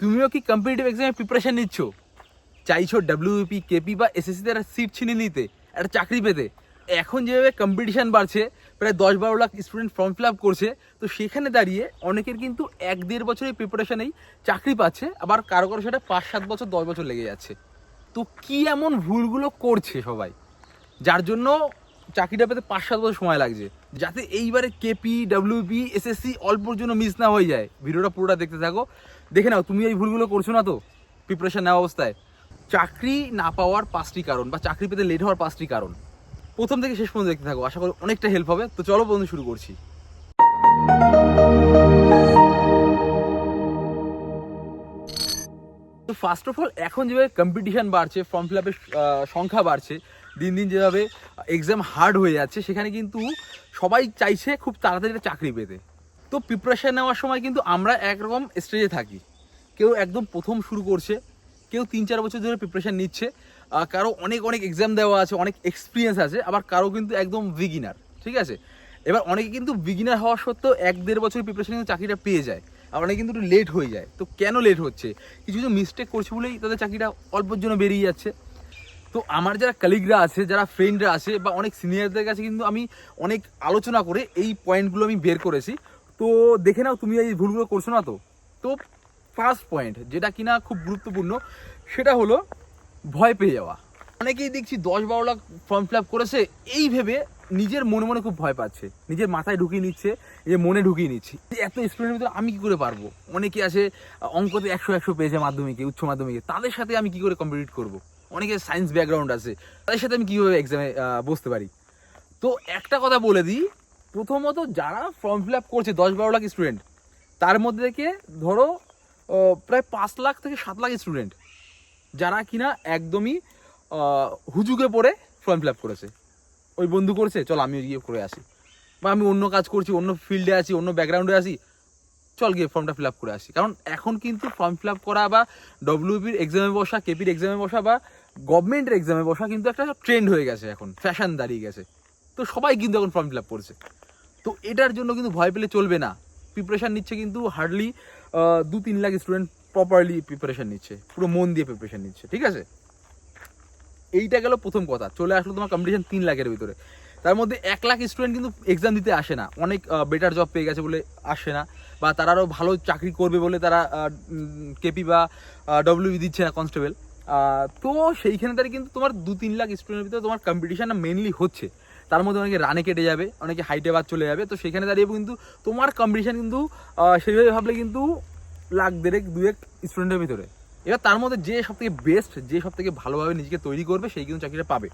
তুমিও কি কম্পিটিটিভ এক্সামের প্রিপারেশন নিচ্ছ? চাইছো ডাব্লিউপি কেপি বা এসএসসিতে একটা সিট ছিনে নিতে, একটা চাকরি পেতে। এখন যেভাবে কম্পিটিশান বাড়ছে, প্রায় দশ বারো lakh student form fill up করছে, তো সেখানে দাঁড়িয়ে অনেকের কিন্তু এক দেড় বছরের প্রিপারেশনেই চাকরি পাচ্ছে, আবার কারও কারও সেটা পাঁচ সাত বছর, দশ বছর লেগে যাচ্ছে। তো কি এমন ভুলগুলো করছে সবাই? যার জন্য চাকরিটা পেতে পাঁচ সাত বছর সময় লাগছে, যাতে এইবারে কেপি ডাব্লিউপি এসএসসি অল্পর জন্য মিস না হয়ে যায়। ভিডিওটা পুরোটা দেখতে থাকো। দেখে নাও, তুমি এই ভুলগুলো করছ না তো প্রিপারেশন নেওয়া অবস্থায়। চাকরি না পাওয়ার পাঁচটি কারণ, বা চাকরি পেতে লেট হওয়ার পাঁচটি কারণ। প্রথম থেকে শেষ পর্যন্ত দেখতে থাকো, আশা করি অনেকটা হেল্প হবে। তো চলো বন্ধু, শুরু করছি। তো ফার্স্ট অফ অল এখন যেভাবে কম্পিটিশন বাড়ছে ফর্ম ফিল আপের সংখ্যা বাড়ছে, দিন দিন যেভাবে এক্সাম হার্ড হয়ে যাচ্ছে, সেখানে কিন্তু সবাই চাইছে খুব তাড়াতাড়ি চাকরি পেতে। তো প্রিপারেশান নেওয়ার সময় কিন্তু আমরা একরকম স্টেজে থাকি। কেউ একদম প্রথম শুরু করছে, কেউ তিন চার বছর ধরে প্রিপারেশান নিচ্ছে কারও অনেক অনেক এক্সাম দেওয়া আছে, অনেক এক্সপিরিয়েন্স আছে, আবার কারও কিন্তু একদম বিগিনার ঠিক আছে? এবার অনেকে কিন্তু বিগিনার হওয়া সত্ত্বেও এক দেড় বছর প্রিপারেশান কিন্তু চাকরিটা পেয়ে যায় আর অনেকে কিন্তু একটু লেট হয়ে যায়। তো কেন লেট হচ্ছে? কিছু কিছু মিস্টেক করছে বলেই তাদের চাকরিটা অল্পর জন্য বেরিয়ে যাচ্ছে। তো আমার যারা কালিগরা আছে, যারা ফ্রেন্ডরা আছে, বা অনেক সিনিয়রদের কাছে কিন্তু আমি অনেক আলোচনা করে এই পয়েন্টগুলো আমি বের করেছি। তো দেখে নাও, তুমি এই ভুলগুলো করছ না তো। তো ফার্স্ট পয়েন্ট যেটা কিনা খুব গুরুত্বপূর্ণ, সেটা হলো ভয় পেয়ে যাওয়া। অনেকেই দেখছি দশ বারো লাখ ফর্ম ফিল আপ করেছে, এই ভেবে নিজের মনে মনে খুব ভয় পাচ্ছে। নিজের মাথায় ঢুকিয়ে নিচ্ছে যে মনে ঢুকিয়ে নিচ্ছে। এত স্টুডেন্টের ভিতরে আমি কি করে পারব? অনেকে আছে, অঙ্কতে একশো একশো পেয়েছে মাধ্যমিকে, উচ্চ মাধ্যমিকে। তাদের সাথে আমি কি করে কম্পিটিট করব? অনেকে সায়েন্স ব্যাকগ্রাউন্ড আছে, তাদের সাথে আমি কীভাবে এক্সামে বসতে পারি? তো একটা কথা বলে দিই প্রথমত যারা ফর্ম ফিল আপ করছে, দশ বারো লাখ স্টুডেন্ট তার মধ্যে থেকে ধরো প্রায় পাঁচ লাখ থেকে সাত লাখ স্টুডেন্ট যারা কিনা একদমই হুজুগে পড়ে ফর্ম ফিল আপ করেছে। ওই বন্ধু করছে, চল আমিও গিয়ে করে আসি। বা আমি অন্য কাজ করছি, অন্য ফিল্ডে আছি, অন্য ব্যাকগ্রাউন্ডে আছি, চল গিয়ে ফর্মটা ফিল আপ করে আসি। কারণ এখন কিন্তু ফর্ম ফিল আপ করা বা ডব্লিউপির এক্সামে বসা কেপির এক্সামে বসা বা গভর্নমেন্টের এক্সামে বসা কিন্তু একটা ট্রেন্ড হয়ে গেছে এখন ফ্যাশন দাঁড়িয়ে গেছে। তো সবাই কিন্তু এখন ফর্ম ফিল আপ করছে। তো এটার জন্য কিন্তু ভয় পেলে চলবে না। প্রিপারেশান নিচ্ছে কিন্তু হার্ডলি দু তিন লাখ স্টুডেন্ট প্রপারলি প্রিপারেশান নিচ্ছে। পুরো মন দিয়ে প্রিপারেশান নিচ্ছে, ঠিক আছে? এইটা গেল প্রথম কথা। চলে আসলো তোমার কম্পিটিশন তিন লাখের ভিতরে। তার মধ্যে এক লাখ স্টুডেন্ট কিন্তু এক্সাম দিতে আসে না। অনেক বেটার জব পেয়ে গেছে বলে আসে না। বা তারা আরও ভালো চাকরি করবে বলে তারা কেপি বা ডব্লিউ দিচ্ছে না কনস্টেবল তো সেইখানে তারা কিন্তু তোমার দু তিন লাখ স্টুডেন্টের ভিতরে তোমার কম্পিটিশনটা মেনলি হচ্ছে। তার মধ্যে অনেকে রানে কেটে যাবে, অনেকে হাইটে বাদ চলে যাবে। তো সেখানে দাঁড়িয়ে কিন্তু তোমার কম্পিটিশান কিন্তু সেইভাবে ভাবলে কিন্তু লাখ দেড়েক, দুয়েক স্টুডেন্টের ভিতরে। এবার তার মধ্যে যে সব থেকে বেস্ট যে সব থেকে ভালোভাবে নিজেকে তৈরি করবে, সেই কিন্তু চাকরিটা পাবে।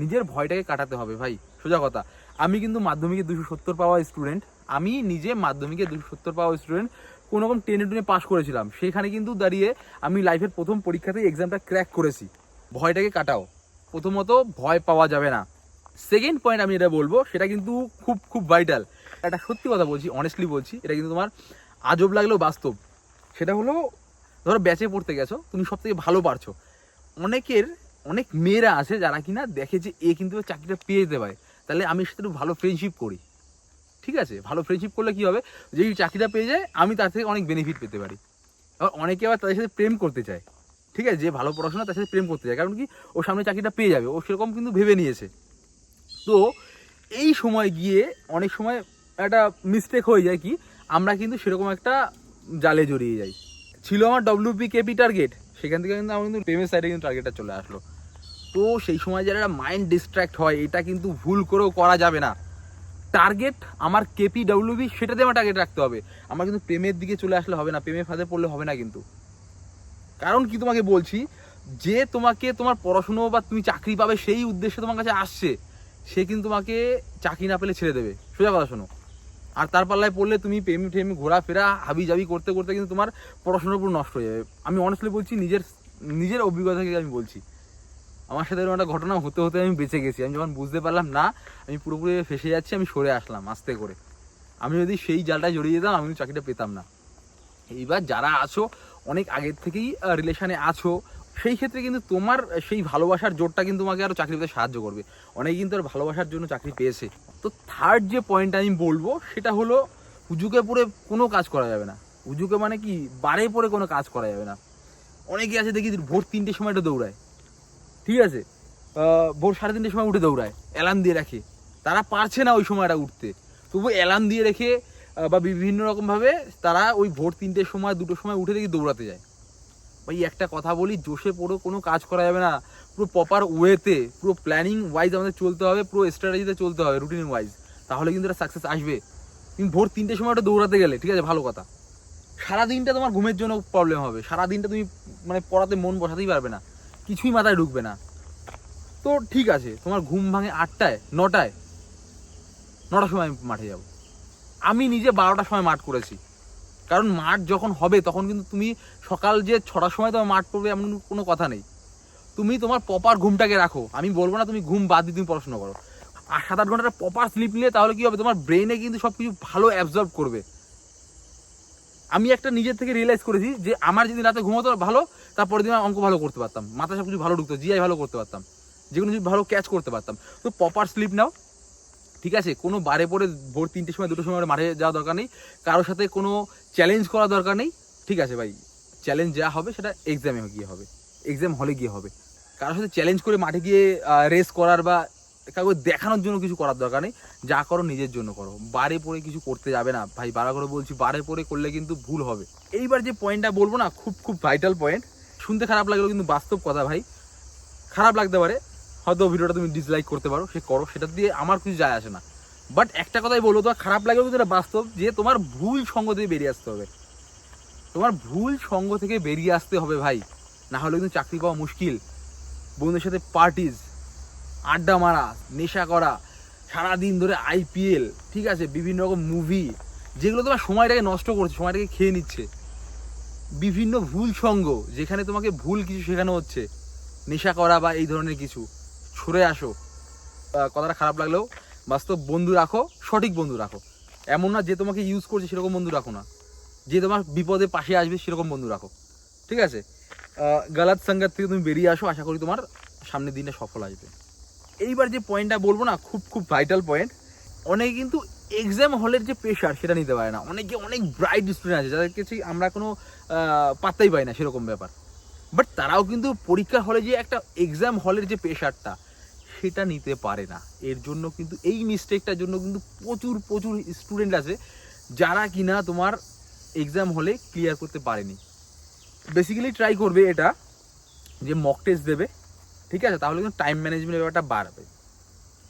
নিজের ভয়টাকে কাটাতে হবে ভাই, সোজা কথা। আমি কিন্তু মাধ্যমিকে দুশো সত্তর পাওয়া স্টুডেন্ট আমি নিজে মাধ্যমিকে দুশো সত্তর পাওয়া স্টুডেন্ট কোনো রকম টেনে টুনে পাস করেছিলাম। সেখানে কিন্তু দাঁড়িয়ে আমি লাইফের প্রথম পরীক্ষাতেই এক্সামটা ক্র্যাক করেছি। ভয়টাকে কাটাও। প্রথমত ভয় পাওয়া যাবে না। সেকেন্ড পয়েন্ট আমি এটা বলব, সেটা কিন্তু খুব খুব ভাইটাল একটা সত্যি কথা বলছি অনেস্টলি বলছি, এটা কিন্তু তোমার আজব লাগলেও বাস্তব। সেটা হলো, ধরো ব্যাচে পড়তে গেছো, তুমি সব থেকে ভালো পারছ। অনেকের, অনেক মেয়েরা আছে যারা কিনা দেখে যে এ কিন্তু চাকরিটা পেয়ে যেতে পারে। তাহলে আমি সাথে একটু ভালো ফ্রেন্ডশিপ করি। ঠিক আছে? ভালো ফ্রেন্ডশিপ করলে কি হবে? যে চাকরিটা পেয়ে যায়, আমি তার থেকে অনেক বেনিফিট পেতে পারি। আবার অনেকে আবার তাদের সাথে প্রেম করতে চায়। ঠিক আছে? যে ভালো পড়াশোনা, তার সাথে প্রেম করতে চায়। কারণ কি? ও সামনে চাকরিটা পেয়ে যাবে। ও সেরকম কিন্তু ভেবে নিয়েছে। তো এই সময় গিয়ে অনেক সময় একটা মিস্টেক হয়ে যায় কি, আমরা কিন্তু সেরকম একটা জালে জড়িয়ে যাই। ছিল আমার ডব্লিউপি কেপি টার্গেট সেখান থেকে কিন্তু আমার কিন্তু প্রেমের সাইডে কিন্তু টার্গেটটা চলে আসলো। তো সেই সময় যারা মাইন্ড ডিস্ট্র্যাক্ট হয়, এটা কিন্তু ভুল করেও করা যাবে না। টার্গেট আমার কেপি ডাব্লিউবি সেটাতে আমার টার্গেট রাখতে হবে। আমার কিন্তু প্রেমের দিকে চলে আসলে হবে না, প্রেমের ফাঁদে পড়লে হবে না কিন্তু। কারণ কি তোমাকে বলছি, যে তোমাকে তোমার পড়াশুনো বা তুমি চাকরি পাবে সেই উদ্দেশ্যে তোমার কাছে আসছে। সে কিন্তু তোমাকে চাকরি না পেলে ছেড়ে দেবে। সোজা কথা শোনো। আর তার পাল্লায় পড়লে তুমি প্রেম টেম ঘোরাফেরা হাবি জাবি করতে করতে কিন্তু তোমার পড়াশোনার উপর নষ্ট হয়ে যাবে। আমি অনেস্টলি বলছি, নিজের নিজের অভিজ্ঞতা থেকে আমি বলছি। আমার সাথে এরকম একটা ঘটনা হতে হতে আমি বেঁচে গেছি। আমি যখন বুঝতে পারলাম, না, আমি পুরোপুরি ফেসে যাচ্ছি, আমি সরে আসলাম আস্তে করে। আমি যদি সেই জালটায় জড়িয়ে যেতাম, আমি চাকরিটা পেতাম না। এইবার যারা আছো, অনেক আগের থেকেই রিলেশানে আছো সেই ক্ষেত্রে কিন্তু তোমার সেই ভালোবাসার জোরটা কিন্তু তোমাকে আরও চাকরি পেতে সাহায্য করবে। অনেকে কিন্তু আর ভালোবাসার জন্য চাকরি পেয়েছে। তো থার্ড যে পয়েন্ট আমি বলব, সেটা হলো উজুকে পড়ে কোনো কাজ করা যাবে না। উজুকে মানে কি? বারে পরে কোনো কাজ করা যাবে না। অনেকে আছে, দেখি ভোর তিনটের সময়টা দৌড়ায়। ঠিক আছে? ভোর সাড়ে তিনটের সময় উঠে দৌড়ায় অ্যালার্ম দিয়ে রাখে। তারা পারছে না ওই সময়টা উঠতে। তবু অ্যালার্ম দিয়ে রেখে বা বিভিন্ন রকমভাবে তারা ওই ভোর তিনটের সময়, দুটোর সময় উঠে দেখি দৌড়াতে যায়। ভাই, একটা কথা বলি, জোশে পড়ো কোনো কাজ করা যাবে না। পুরো প্রপার ওয়েতে পুরো প্ল্যানিং ওয়াইজ আমাদের চলতে হবে, পুরো স্ট্র্যাটেজিতে চলতে হবে রুটিন ওয়াইজ তাহলে কিন্তু এটা সাকসেস আসবে। তুমি ভোর তিনটের সময় ওটা দৌড়াতে গেলে, ঠিক আছে? ভালো কথা। সারা দিনটা তোমার ঘুমের জন্য প্রবলেম হবে। সারা দিনটা তুমি মানে পড়াতে মন বসাতেই পারবে না। কিছুই মাথায় ঢুকবে না। তো ঠিক আছে, তোমার ঘুম ভাঙে আটটায়, নটায়। নটার সময় আমি মাঠে যাব। আমি নিজে বারোটার সময় মাঠ করেছি। কারণ মাঠ যখন হবে, তখন কিন্তু তুমি সকাল যে ছটার সময় তোমার মাঠ পড়বে এমন কোনো কথা নেই। তুমি তোমার প্রপার ঘুমটাকে রাখো। আমি বলব না তুমি ঘুম বাদ দিয়ে তুমি পড়াশোনা করো। আর সাত, আট ঘণ্টার প্রপার স্লিপ নিলে তাহলে কি হবে? তোমার ব্রেনে কিন্তু সব কিছু ভালো অ্যাবজর্ব করবে। আমি একটা নিজের থেকে রিয়েলাইজ করেছি যে, আমার যদি রাতে ঘুমোতো ভালো, তারপরের দিন অঙ্ক ভালো করতে পারতাম। মাথা সব কিছু ভালো ঢুকতো জিআই ভালো করতে পারতাম। যে কোনো কিছু ভালো ক্যাচ করতে পারতাম। তো প্রপার স্লিপ নাও। ঠিক আছে? কোনো বারে পরে ভোর তিনটের সময়, দুটোর সময় মাঠে যাওয়া দরকার নেই। কারোর সাথে কোনো চ্যালেঞ্জ করা দরকার নেই। ঠিক আছে ভাই? চ্যালেঞ্জ যা হবে সেটা এক্সামে গিয়ে হবে। এক্সাম হলে গিয়ে হবে। কারোর সাথে চ্যালেঞ্জ করে মাঠে গিয়ে রেস করার বা কাউকে দেখানোর জন্য কিছু করার দরকার নেই। যা করো নিজের জন্য করো। বারে পরে কিছু করতে যাবে না। ভাই বারা করে বলছি, বারে পরে করলে কিন্তু ভুল হবে। এইবার যে পয়েন্টটা বলব না, খুব খুব ভাইটাল পয়েন্ট শুনতে খারাপ লাগলেও কিন্তু বাস্তব কথা ভাই। খারাপ লাগতে পারে। হয়তো ভিডিওটা তুমি ডিসলাইক করতে পারো, সে করো, সেটা দিয়ে আমার কিছু যায় আসে না। বাট একটা কথাই বলব তোমার খারাপ লাগলেও কিন্তু এটা বাস্তব যে তোমার ভুল সঙ্গ থেকে বেরিয়ে আসতে হবে। তোমার ভুল সঙ্গ থেকে বেরিয়ে আসতে হবে ভাই। না হলে কিন্তু চাকরি পাওয়া মুশকিল। বন্ধুদের সাথে পার্টিজ আড্ডা মারা, নেশা করা, সারাদিন ধরে আইপিএল ঠিক আছে, বিভিন্ন রকম মুভি যেগুলো তোমার সময়টাকে নষ্ট করছে, সময়টাকে খেয়ে নিচ্ছে। বিভিন্ন ভুল সঙ্গ, যেখানে তোমাকে ভুল কিছু শেখানো হচ্ছে, নেশা করা বা এই ধরনের কিছু। সরে আসো। কথাটা খারাপ লাগলেও বাস্তব বন্ধু রাখো, সঠিক বন্ধু রাখো। এমন না যে তোমাকে ইউজ করছে সেরকম বন্ধু রাখো না। যে তোমার বিপদে পাশে আসবে সেরকম বন্ধু রাখো। ঠিক আছে? গালাত সাঙ্গাত থেকে তুমি বেরিয়ে আসো, আশা করি তোমার সামনের দিনে সফল আসবে। এইবার যে পয়েন্টটা বলব না, খুব খুব ভাইটাল পয়েন্ট অনেকে কিন্তু এক্সাম হলের যে প্রেশার সেটা নিতে পারে না। অনেকে অনেক ব্রাইট স্টুডেন্ট আছে, যাদের কাছে আমরা কোনো পাত্তাই পাই না সেরকম ব্যাপার। বাট তারাও কিন্তু পরীক্ষা হলে যে একটা এক্সাম হলের যে প্রেশারটা সেটা নিতে পারে না। এর জন্য কিন্তু, এই মিস্টেকটার জন্য কিন্তু প্রচুর প্রচুর স্টুডেন্ট আছে, যারা কিনা তোমার এক্সাম হলে ক্লিয়ার করতে পারেনি। বেসিক্যালি ট্রাই করবে এটা, যে মক টেস্ট দেবে, ঠিক আছে? তাহলে কিন্তু টাইম ম্যানেজমেন্টের ব্যাপারটা বাড়বে।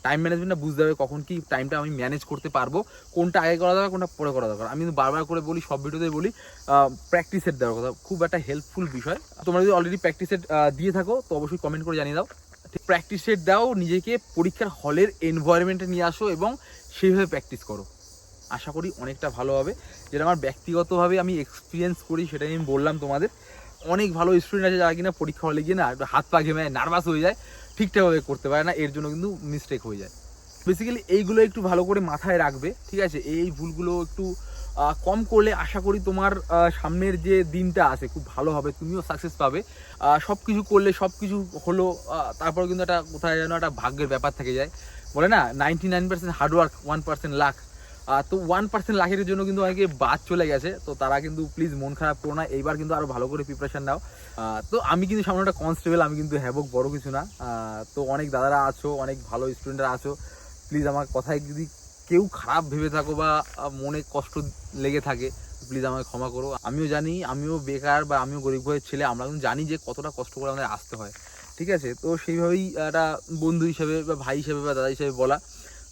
টাইম ম্যানেজমেন্টটা বুঝতে হবে কখন কি টাইমটা আমি ম্যানেজ করতে পারব, কোনটা আগে করা দরকার, কোনটা পরে করা দরকার। আমি কিন্তু বারবার করে বলি, সব ভিডিওতে বলি প্র্যাকটিসের দেওয়ার কথা। খুব একটা হেল্পফুল বিষয়। তোমরা যদি অলরেডি প্র্যাকটিসের দিয়ে থাকো, তো অবশ্যই কমেন্ট করে জানিয়ে দাও। ঠিক প্র্যাকটিস সেট দাও, নিজেকে পরীক্ষার হলের এনভায়রনমেন্টে নিয়ে আসো এবং সেইভাবে প্র্যাকটিস করো। আশা করি অনেকটা ভালো হবে। যেটা আমার ব্যক্তিগতভাবে আমি এক্সপিরিয়েন্স করি সেটাই আমি বললাম তোমাদের। অনেক ভালো স্টুডেন্ট আছে যারা কিনা পরীক্ষা হলে গিয়ে না একটু হাত পা ঘেমে নার্ভাস হয়ে যায়, ঠিকঠাকভাবে করতে পারে না, এর জন্য কিন্তু মিস্টেক হয়ে যায়। বেসিক্যালি এইগুলো একটু ভালো করে মাথায় রাখবে, ঠিক আছে? এই ভুলগুলো একটু কম করলে আশা করি তোমার সামনের যে দিনটা আছে খুব ভালো হবে, তুমিও সাকসেস পাবে। সব কিছু করলে সব কিছু হলো তারপর কিন্তু একটা কোথায় যেন একটা ভাগ্যের ব্যাপার থেকে যায়। বলে না ninety nine percent hard work one percent luck তো ওয়ান পার্সেন্ট লাখের জন্য কিন্তু অনেকে বাদ চলে গেছে, তো তারা কিন্তু প্লিজ মন খারাপ করো না, এইবার কিন্তু আরও ভালো করে প্রিপারেশন নাও। তো আমি কিন্তু সামনে একটা কনস্টেবল আমি কিন্তু হ্যাবক বড় কিছু না। তো অনেক দাদারা আছো, অনেক ভালো স্টুডেন্টরা আছো প্লিজ আমার কথায় যদি কেউ খারাপ ভেবে থাকো বা মনে কষ্ট লেগে থাকে প্লিজ আমাকে ক্ষমা করো। আমিও জানি, আমিও বেকার বা আমিও গরিব ঘরের ছেলে, আমরা কিন্তু জানি যে কতটা কষ্ট করে আমাদের আসতে হয়। ঠিক আছে? তো সেইভাবেই একটা বন্ধু হিসেবে বা ভাই হিসেবে বা দাদা হিসেবে বলা।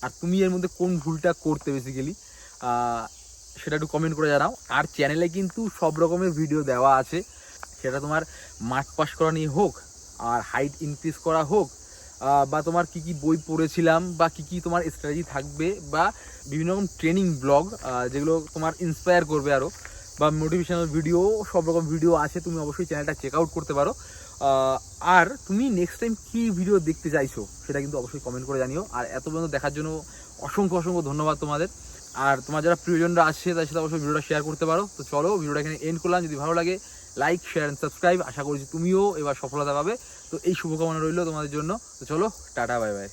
আর তুমি এর মধ্যে কোন ভুলটা করতে বেসিক্যালি সেটা একটু কমেন্ট করে জানাও। আর চ্যানেলে কিন্তু সব রকমের ভিডিও দেওয়া আছে। সেটা তোমার মাঠ পাস করা নিয়ে হোক, আর হাইট ইনক্রিজ করা হোক বা তোমার কি কি বই পড়েছিলাম বা কি কি তোমার স্ট্র্যাটেজি থাকবে বা বিভিন্ন রকম ট্রেনিং ব্লগ যেগুলো তোমার ইন্সপায়ার করবে আরও বা মোটিভেশনাল ভিডিও সব রকম ভিডিও আছে, তুমি অবশ্যই চ্যানেলটা চেক আউট করতে পারো। আর তুমি নেক্সট টাইম কি ভিডিও দেখতে চাইছো, সেটা কিন্তু অবশ্যই কমেন্ট করে জানিও। আর এত পর্যন্ত দেখার জন্য অসংখ্য অসংখ্য ধন্যবাদ তোমাদের। আর তোমার যারা প্রিয়জনরা আসছে তাদের সাথে অবশ্যই ভিডিওটা শেয়ার করতে পারো। তো চলো ভিডিওটা এখানে এন্ড করলাম। যদি ভালো লাগে লাইক শেয়ার অ্যান্ড সাবস্ক্রাইব আশা করছি তুমিও এবার সফলতা পাবে। তো এই শুভকামনা রইল তোমাদের জন্য। তো চলো টাটা বাই বাই।